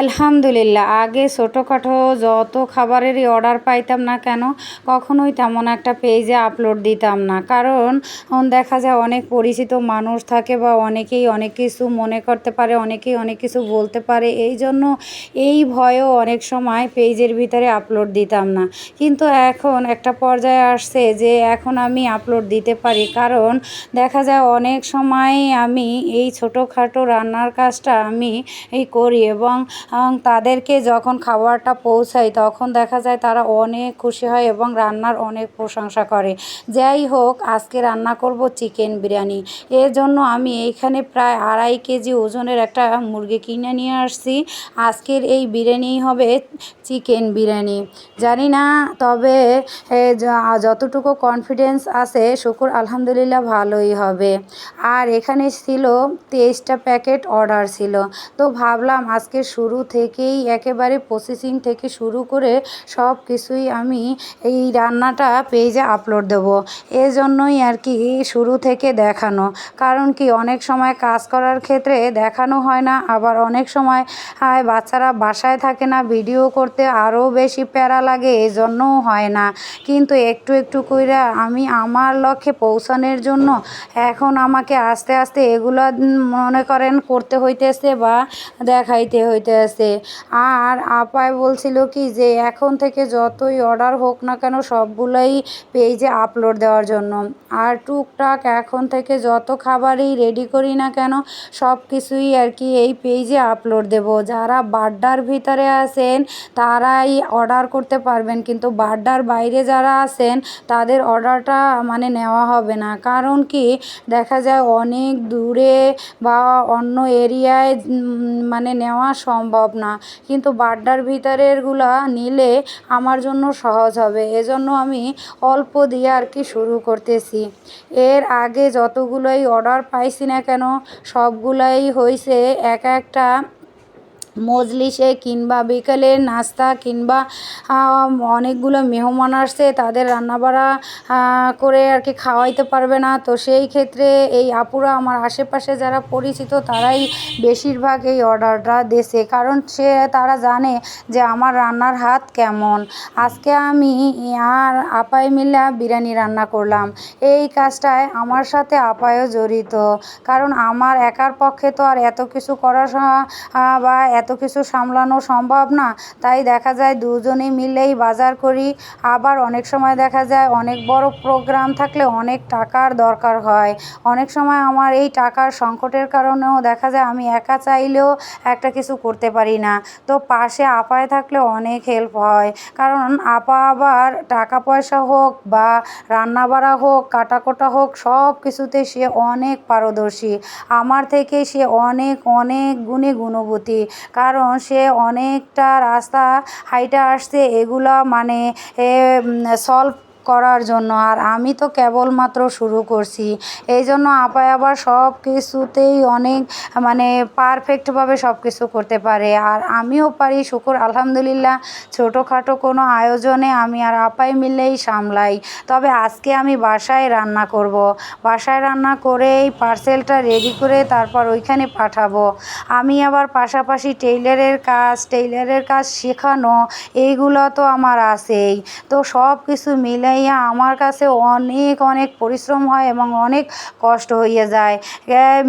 আলহামদুলিল্লাহ, আগে ছোটোখাটো যত খাবারেরই অর্ডার পাইতাম না কেন, কখনোই তেমন একটা পেজে আপলোড দিতাম না। কারণ দেখা যায় অনেক পরিচিত মানুষ থাকে বা অনেকেই অনেক কিছু মনে করতে পারে, অনেকেই অনেক কিছু বলতে পারে, এই জন্য এই ভয়েও অনেক সময় পেজের ভিতরে আপলোড দিতাম না। কিন্তু এখন একটা পর্যায়ে আসছে যে এখন আমি আপলোড দিতে পারি। কারণ, দেখা যায় অনেক সময় আমি এই ছোটোখাটো রান্নার কাজটা আমি এই করি এবং তাদেরকে যখন খাবারটা পৌঁছাই তখন দেখা যায় তারা অনেক খুশি হয় এবং রান্নার অনেক প্রশংসা করে। যাই হোক, আজকে রান্না করব চিকেন বিরিয়ানি। এর জন্য আমি এইখানে প্রায় আড়াই কেজি ওজনের একটা মুরগি কিনে নিয়ে আসছি। আজকের এই বিরিয়ানি হবে চিকেন বিরিয়ানি। জানি না, তবে যতটুকু কনফিডেন্স আছে, শুকুর আলহামদুলিল্লাহ ভালোই হবে। আর এখানে ছিল তেইশটা প্যাকেট অর্ডার ছিল। তো ভাবলাম আজকে শুরু থেকেই, একেবারে প্রসেসিং থেকে শুরু করে সব কিছুই আমি এই রান্নাটা পেজে আপলোড দেবো। এজন্যই আর কি শুরু থেকে দেখানো। কারণ কি, অনেক সময় কাজ করার ক্ষেত্রে দেখানো হয় না, আবার অনেক সময় বাচ্চারা বাসায় থাকে না ভিডিও করতে আরও বেশি প্যারা লাগে, এজন্যও হয় না। কিন্তু একটু একটু কইরা আমি আমার লক্ষ্যে পৌঁছানোর জন্য এখন আমাকে আস্তে আস্তে এগুলো মনে করেন করতে হইতেছে বা দেখাইতে হইতেছে আর আপায় বলছিল কি যে, এখন থেকে যতই অর্ডার হোক না কেন সবগুলোই পেজে আপলোড দেওয়ার জন্য। আর টুকটাক এখন থেকে যত খাবারই রেডি করি না কেন সব কিছুই আর কি এই পেজে আপলোড দেব। যারা বাড্ডার ভিতরে আছেন, তারাই অর্ডার করতে পারবেন। কিন্তু বাড্ডার বাইরে যারা আছেন, তাদের অর্ডারটা মানে নেওয়া হবে না। কারণ কি, দেখা যায় অনেক দূরে বা অন্য এরিয়ায় মানে নেওয়া সম্ভব না। কিন্তু বাড্ডার ভিতরেরগুলা নিলে আমার জন্য সহজ হবে। এজন্য আমি অল্প দিয়ে আর কি শুরু করতেছি। এর আগে যতগুলোই অর্ডার পাইছি না কেন, সবগুলাই হয়েছে এক একটা মজলিসে কিংবা বিকেলের নাস্তা কিংবা অনেকগুলো মেহমান আসছে, তাদের রান্নাবাড়া করে আর কি খাওয়াইতে পারবে না। তো সেই ক্ষেত্রে এই আপুরা, আমার আশেপাশে যারা পরিচিত, তারাই বেশিরভাগ এই অর্ডারটা দেছে। কারণ সে, তারা জানে যে আমার রান্নার হাত কেমন। আজকে আমি আর আপায় মিলে বিরিয়ানি রান্না করলাম। এই কাজটায় আমার সাথে আপায়ও জড়িত। কারণ আমার একার পক্ষে তো আর এত কিছু করা বা এত কিছু সামলানো সম্ভব না। তাই দেখা যায় দুজনে মিলেই বাজার করি। আবার অনেক সময় দেখা যায় অনেক বড় প্রোগ্রাম থাকলে অনেক টাকার দরকার হয়। অনেক সময় আমার এই টাকার সংকটের কারণেও দেখা যায় আমি একা চাইলেও একটা কিছু করতে পারি না। তো পাশে আপায় থাকলে অনেক হেল্প হয়। কারণ আপা আবার টাকা পয়সা হোক বা রান্না বাড়া হোক, কাটাকোটা হোক, সব কিছুতে সে অনেক পারদর্শী। আমার থেকে সে অনেক অনেক গুণে গুণবতী। কারণ সে অনেকটা রাস্তা হাইটে আসছে এগুলা মানে সলভ করার জন্য। আর আমি তো কেবলমাত্র শুরু করছি। এই জন্য আপায় আবার সব কিছুতেই অনেক মানে পারফেক্টভাবে সব কিছু করতে পারে। আর আমিও পারি, শুকুর, আলহামদুলিল্লাহ। ছোটোখাটো কোনো আয়োজনে আমি আর আপাই মিলেই সামলাই। তবে আজকে আমি বাসায় রান্না করব। বাসায় রান্না করেই পার্সেলটা রেডি করে তারপর ওইখানে পাঠাবো। আমি আবার পাশাপাশি টেইলারের কাজ টেইলারের কাজ শেখানো, এইগুলো তো আমার আছেই। তো সব কিছু মিলে আমার কাছে অনেক অনেক পরিশ্রম হয় এবং অনেক কষ্ট হইয়া যায়।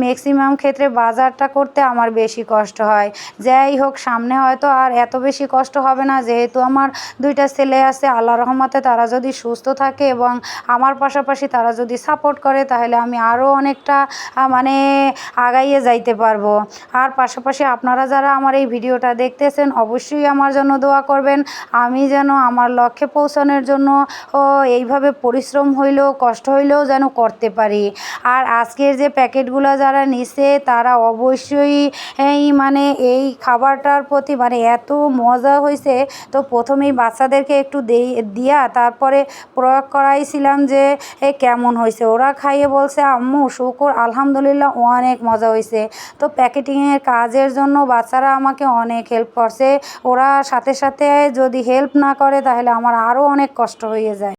ম্যাক্সিমাম ক্ষেত্রে বাজারটা করতে আমার বেশি কষ্ট হয়। যাই হোক, সামনে হয়তো আর এত বেশি কষ্ট হবে না। যেহেতু আমার দুইটা ছেলে আছে আল্লাহ রহমতে তারা যদি সুস্থ থাকে এবং আমার পাশাপাশি তারা যদি সাপোর্ট করে, তাহলে আমি আরও অনেকটা মানে আগাইয়ে যাইতে পারব। আর পাশাপাশি আপনারা যারা আমার এই ভিডিওটা দেখতেছেন, অবশ্যই আমার জন্য দোয়া করবেন। আমি যেন আমার লক্ষ্যে পৌঁছানোর জন্য, ও এইভাবে পরিশ্রম হইলেও, কষ্ট হইলেও যেন করতে পারি। আর আজকের যে প্যাকেটগুলো যারা নিছে, তারা অবশ্যই, এই মানে এই খাবারটার প্রতি মানে এত মজা হয়েছে তো প্রথমেই বাচ্চাদেরকে একটু দিয়া তারপরে প্রয়োগ করাইছিলাম যে, এ কেমন হয়েছে ওরা খাইয়ে বলছে, আম্মু, শুকুর, আলহামদুলিল্লাহ অনেক মজা হয়েছে তো প্যাকেটিংয়ের কাজের জন্য বাচ্চারা আমাকে অনেক হেল্প করছে। ওরা সাথে সাথে যদি হেল্প না করে, তাহলে আমার আরও অনেক কষ্ট হয়ে যায়।